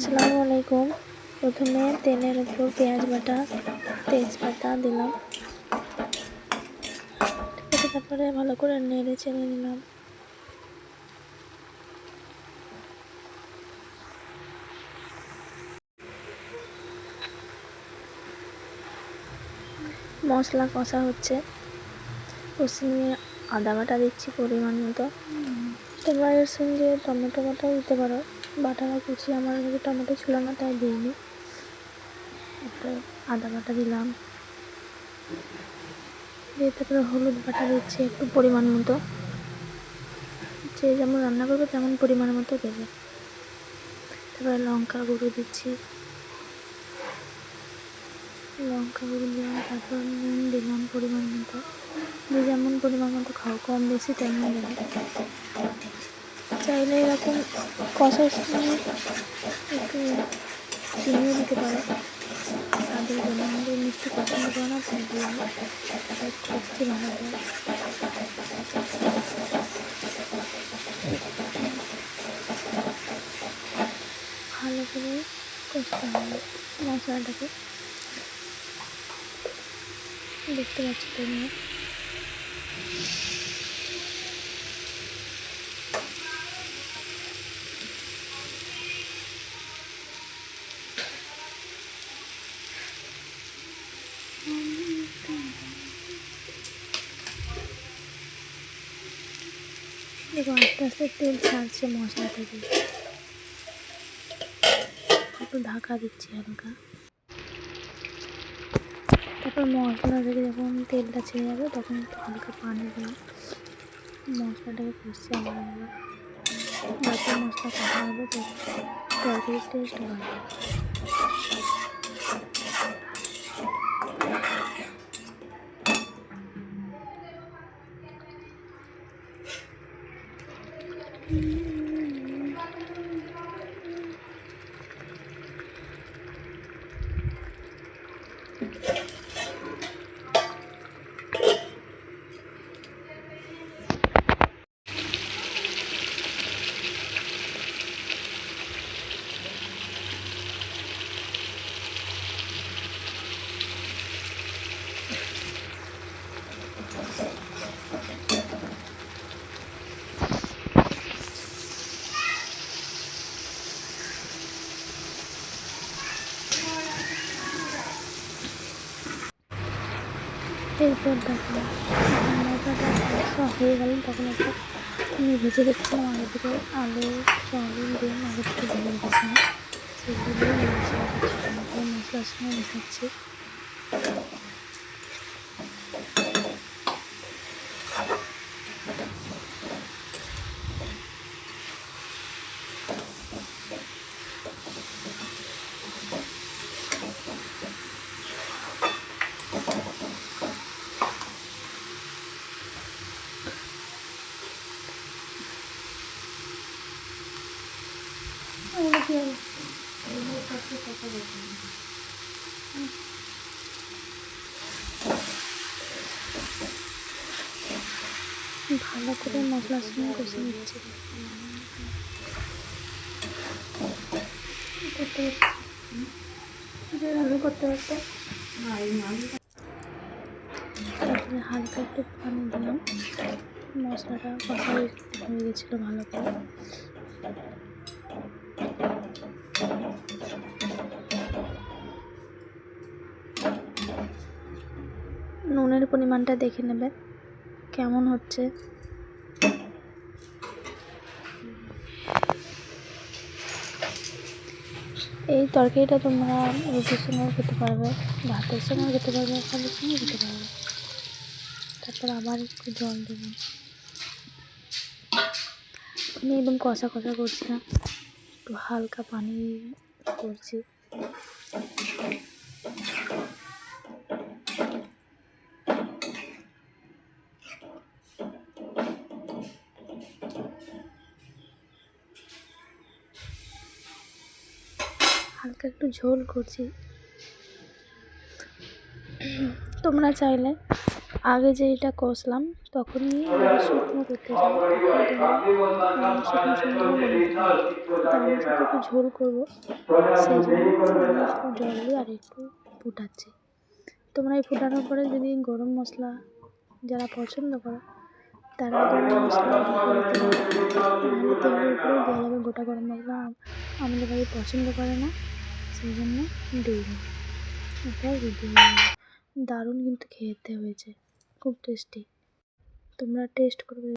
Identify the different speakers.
Speaker 1: আলাইকুম। প্রথমে তেলের উপর পেঁয়াজ বাটা, তেজপাতা দিলাম। তারপরে ভালো করে নেড়ে চেড়ে নিলাম। মশলা কষা হচ্ছে। কষে নিয়ে আদা বাটা দিচ্ছি পরিমাণ মতো। তোমরা এর সঙ্গে টমেটো বাটাও দিতে পারো। বাটাটা কুচি আমার কাছে টমেটো ছিল না, তাই দিইনি। একটু আদা বাটা দিলাম। দিয়ে তারপরে হলুদ বাটা দিচ্ছি একটু পরিমাণ মতো। যে যেমন রান্না করবে তেমন পরিমাণ মতো দেবে। তারপরে লঙ্কা গুঁড়ো দিচ্ছি। লঙ্কা গুঁড়ো দিলাম তারপর নুন দিলাম পরিমাণ মতো। যে যেমন পরিমাণ মতো খাও, কম বেশি তেমন দেবে। চাইলে এরকম কষার সময় একটু চিনিও দিতে পারো। তাদের জন্য আমাদের মিষ্টি পছন্দ করে না, তাই ভালো ভালো করে কষতে হবে মশলাটাকে। দেখতে পাচ্ছি তোমরা। দেখো আস্তে আস্তে তেল ছাড়ছে মশলা থেকে। একটু ঢাকা দিচ্ছি হালকা। তারপর মশলা থেকে যখন তেলটা ছেড়ে যাবে, তখন একটু হালকা পানি দিয়ে মশলাটাকে কষছে যত মশলা কষা হবে তরকারির টেস্ট হবে এরপর দেখো মশলাটা তখন একটা ভেজে রেখেছিলাম আগে থেকে আলু, সয়াবিন দিয়ে আগে থেকে মশলা ভালো করে মশলার সঙ্গে কষে নিচ্ছি। তারপরে হালকা একটু পানি দিলাম। মশলাটা কষা হয়ে গেছিল ভালো করে। পরিমাণটা দেখে নেবে। কেমন হচ্ছে? এই তরকারিটা তোমরা রুটির সঙ্গেও খেতে পারবে, ভাতের সঙ্গেও খেতে পারবে খালির সঙ্গেও খেতে পারবে। তারপর আবার একটু জল দেবেন আমি একদম কষা কষা করছি না, একটু হালকা পানি করছি। হালকা একটু ঝোল করছি। তোমরা চাইলে আগে যে এটা কষলাম, তখনই শুকনো করতে চাই একটু ঝোল করব। সেই জন্য জল দিয়ে আর একটু ফুটাচ্ছি। তোমরা এই ফুটানোর পরে যদি গরম মশলা যারা পছন্দ করো তারা গরম মশলা নাহলে তেলের উপরে দেওয়া যাবে গোটা গরম মশলা আমাদের বাড়ি পছন্দ করে না, সেই জন্য দিই না দারুণ কিন্তু খেতে হয়েছে, খুব টেস্টি তোমরা টেস্ট করবে।